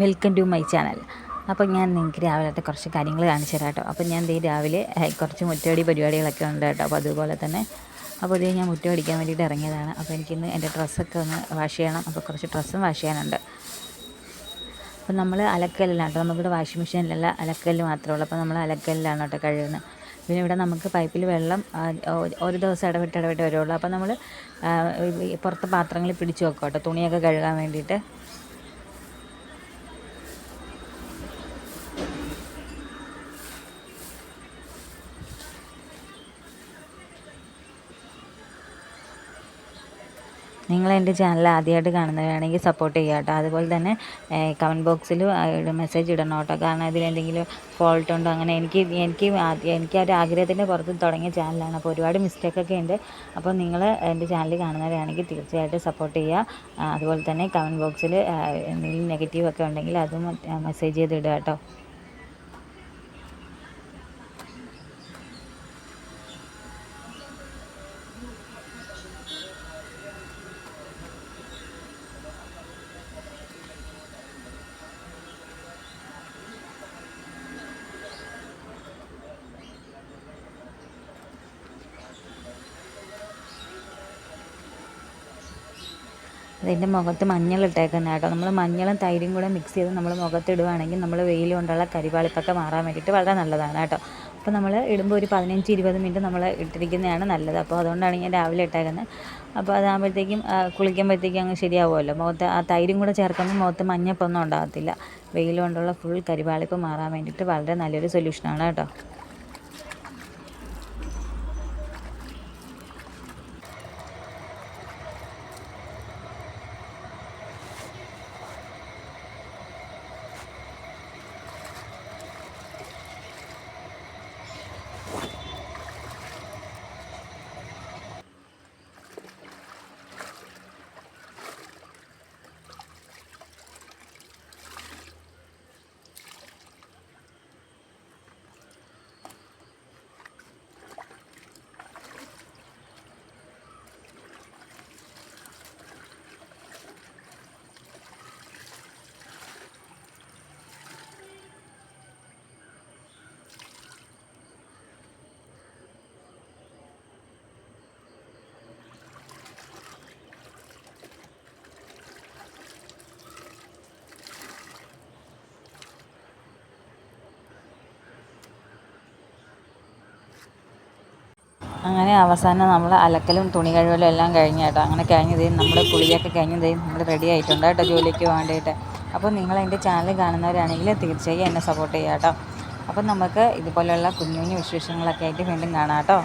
Welcome to my channel അപ്പോൾ ഞാൻ നിങ്ങൾക്ക് രാവിലത്തെ കുറച്ച് കാര്യങ്ങൾ കാണിച്ചു തരാം കേട്ടോ. അപ്പോൾ ഞാൻ ദേ രാവിലെ കുറച്ച് മുറ്റടി പരിപാടികളൊക്കെ ഉണ്ട് കേട്ടോ. അപ്പോൾ അതുപോലെ തന്നെ അപ്പോൾ ഇതേ ഞാൻ മുറ്റം അടിക്കാൻ വേണ്ടിയിട്ട് ഇറങ്ങിയതാണ്. അപ്പോൾ എനിക്കിന്ന് എന്റെ ഡ്രസ്സൊക്കെ ഒന്ന് വാഷ് ചെയ്യണം. അപ്പോൾ കുറച്ച് ഡ്രസ്സും വാഷ് ചെയ്യാനുണ്ട്. അപ്പോൾ നമ്മൾ അലക്കല്ലാണ് കേട്ടോ. നമുക്കിവിടെ വാഷിംഗ് മെഷീനിലല്ല അലക്കല്ല് മാത്രമേ ഉള്ളൂ. അപ്പോൾ നമ്മൾ അലക്കല്ലിലാണ് കേട്ടോ കഴുകുന്നത് പിന്നെ ഇവിടെ നമുക്ക് പൈപ്പിൽ വെള്ളം ഒരു ദിവസം ഇടവിട്ട് ഇടവിട്ട് വരുള്ളൂ. അപ്പോൾ നമ്മൾ പുറത്ത് പാത്രങ്ങളിൽ പിടിച്ച് വെക്കും കേട്ടോ. തുണിയൊക്കെ കഴുകാൻ വേണ്ടിയിട്ട്. നിങ്ങൾ എന്റെ ചാനൽ ആദ്യമായിട്ട് കാണുന്നവരാണെങ്കിൽ സപ്പോർട്ട് ചെയ്യുക കേട്ടോ അതുപോലെ തന്നെ കമന്റ് ബോക്സിൽ മെസ്സേജ് ഇടണം കേട്ടോ കാരണം ഇതിൽ എന്തെങ്കിലും ഫോൾട്ട് ഉണ്ടോ അങ്ങനെ എനിക്ക് എനിക്ക് എനിക്ക് ആ ഒരു ആഗ്രഹത്തിന്റെ പുറത്ത് തുടങ്ങിയ ചാനലാണ് അപ്പോൾ ഒരുപാട് മിസ്റ്റേക്കൊക്കെ ഉണ്ട് അപ്പോൾ നിങ്ങൾ എന്റെ ചാനൽ കാണുന്നവരാണെങ്കിൽ തീർച്ചയായിട്ടും സപ്പോർട്ട് ചെയ്യുക അതുപോലെ തന്നെ കമന്റ് ബോക്സിൽ എന്തെങ്കിലും നെഗറ്റീവ് ഒക്കെ ഉണ്ടെങ്കിൽ അതും മെസ്സേജ് ചെയ്ത് ഇടുക കേട്ടോ അതിന്റെ മുഖത്ത് മഞ്ഞൾ ഇട്ടേക്കുന്ന കേട്ടോ. നമ്മൾ മഞ്ഞളും തൈരും കൂടെ മിക്സ് ചെയ്ത് നമ്മൾ മുഖത്തിടുവാണെങ്കിൽ നമ്മൾ വെയിൽ കൊണ്ടുള്ള കരിവാളിപ്പൊക്കെ മാറാൻ വേണ്ടിയിട്ട് വളരെ നല്ലതാണ് കേട്ടോ. അപ്പോൾ നമ്മൾ ഇടുമ്പോൾ ഒരു പതിനഞ്ച് ഇരുപത് മിനിറ്റ് നമ്മൾ ഇട്ടിരിക്കുന്നതാണ് നല്ലത്. അപ്പോൾ അതുകൊണ്ടാണ് ഞാൻ രാവിലെ ഇട്ടേക്കുന്നത് അപ്പോൾ അതാകുമ്പോഴത്തേക്കും കുളിക്കുമ്പോഴത്തേക്കും അങ്ങ് ശരിയാവുമല്ലോ. മുഖത്ത് ആ തൈരും കൂടെ ചേർക്കുമ്പോൾ മുഖത്ത് മഞ്ഞപ്പൊന്നും ഉണ്ടാകത്തില്ല. വെയിൽ കൊണ്ടുള്ള ഫുൾ കരിവാളിപ്പ് മാറാൻ വേണ്ടിയിട്ട് വളരെ നല്ലൊരു സൊല്യൂഷനാണ് കേട്ടോ. അങ്ങനെ അവസാനം നമ്മൾ അലക്കലും തുണി കഴുകലും എല്ലാം കഴിഞ്ഞ് കേട്ടോ. അങ്ങനെ കഴിഞ്ഞത് നമ്മുടെ കുളിയൊക്കെ കഴിഞ്ഞത് നമ്മൾ റെഡി ആയിട്ടുണ്ട് കേട്ടോ ജോലിക്ക് വേണ്ടിയിട്ട്. അപ്പോൾ നിങ്ങൾ എന്റെ ചാനൽ കാണുന്നവരാണെങ്കിൽ തീർച്ചയായും എന്നെ സപ്പോർട്ട് ചെയ്യാം കേട്ടോ. അപ്പം നമുക്ക് ഇതുപോലെയുള്ള കുഞ്ഞു കുഞ്ഞു വിശേഷങ്ങളൊക്കെ ആയിട്ട് വീണ്ടും കാണാം കേട്ടോ.